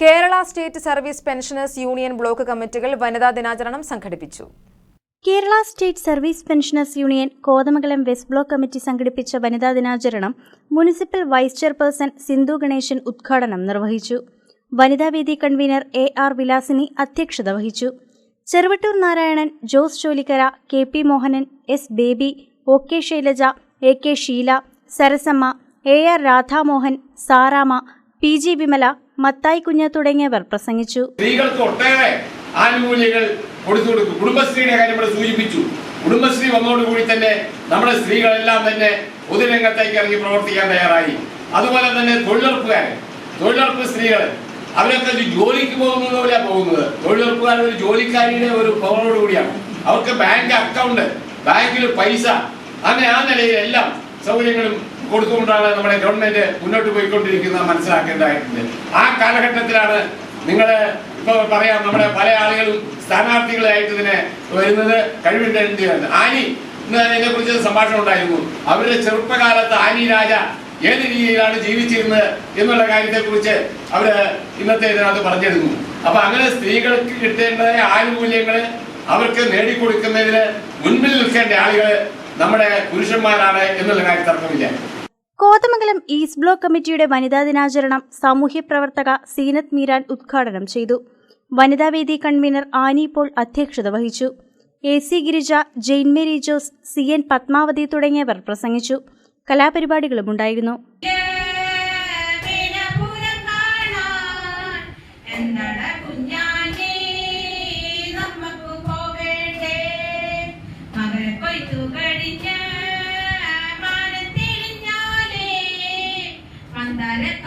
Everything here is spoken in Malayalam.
Kerala state service pensioners union block കമ്മിറ്റികൾ വനിതാ ദിനാചരണം സംഘടിപ്പിച്ചു. Kerala state service pensioners union Kothamangalam west block committee സംഘടിപ്പിച്ച വനിതാ ദിനാചരണം municipal vice chairperson Sindhu Ganesan ഉദ്ഘാടനം നിർവഹിച്ചു. വനിതാവേദി കൺവീനർ എ ആർ വിലാസിനി അധ്യക്ഷത വഹിച്ചു. Cheruvattoor Narayanan Jose Cholikkara K P Mohanan S Baby O K Shailaja A K Sheela Sarasamma A R Radhamohan Sarama P G Vimala Mathai Kunju തുടങ്ങിയവർ പ്രസംഗിച്ചു. സ്ത്രീകൾക്ക് ഒട്ടേറെ ആനുകൂല്യങ്ങൾ കൊടുത്തു കൊടുക്കും കുടുംബശ്രീയുടെ കാര്യം ഇവിടെ സൂചിപ്പിച്ചു. കുടുംബശ്രീ വന്നതോടുകൂടി തന്നെ നമ്മുടെ സ്ത്രീകളെല്ലാം തന്നെ പൊതുരംഗത്തേക്ക് ഇറങ്ങി പ്രവർത്തിക്കാൻ തയ്യാറായി. അതുപോലെ തന്നെ തൊഴിലുറപ്പുകാർ തൊഴിലുറപ്പ് സ്ത്രീകൾ അവരൊക്കെ ഒരു ജോലിക്ക് പോകുന്നത് പോലെയാ പോകുന്നത്. തൊഴിലുറപ്പുകാർ ഒരു ജോലിക്കാരിയുടെ ഒരു പവറോടുകൂടിയാണ്. അവർക്ക് ബാങ്ക് അക്കൗണ്ട് ബാങ്കിൽ പൈസ അങ്ങനെ ആ നിലയിൽ എല്ലാം സൗകര്യങ്ങളും കൊടുത്തുകൊണ്ടാണ് നമ്മുടെ ഗവൺമെന്റ് മുന്നോട്ട് പോയിക്കൊണ്ടിരിക്കുന്നത് മനസ്സിലാക്കേണ്ടതായിട്ടുണ്ട്. ആ കാലഘട്ടത്തിലാണ് നിങ്ങൾ ഇപ്പൊ പറയാം നമ്മുടെ പല ആളുകളും സ്ഥാനാർത്ഥികളായിട്ട് ഇതിനെ വരുന്നത് കഴിവിന്റെ ആനി ഇതിനെ കുറിച്ച് സംഭാഷണം ഉണ്ടായിരുന്നു. അവരുടെ ചെറുപ്പകാലത്ത് ആനി രാജ ഏത് രീതിയിലാണ് ജീവിച്ചിരുന്നത് എന്നുള്ള കാര്യത്തെ കുറിച്ച് അവർ ഇന്നത്തെ ഇതിനകത്ത് പറഞ്ഞിരുന്നു. അപ്പൊ അങ്ങനെ സ്ത്രീകൾക്ക് കിട്ടേണ്ടതായ ആനുകൂല്യങ്ങൾ അവർക്ക് നേടിക്കൊടുക്കുന്നതിന് മുൻപിൽ നിൽക്കേണ്ട ആളുകൾ നമ്മുടെ പുരുഷന്മാരാണ് എന്നുള്ള കാര്യം തർക്കമില്ല. കോതമംഗലം ഈസ്റ്റ് ബ്ലോക്ക് കമ്മിറ്റിയുടെ വനിതാ ദിനാചരണം സാമൂഹ്യ പ്രവർത്തക സീനത്ത് മീരാൻ ഉദ്ഘാടനം ചെയ്തു. വനിതാവേദി കൺവീനർ ആനി പോൾ അധ്യക്ഷത വഹിച്ചു. A C Girija Jain Mary Jose C N Padmavathi തുടങ്ങിയവർ പ്രസംഗിച്ചു. കലാപരിപാടികളും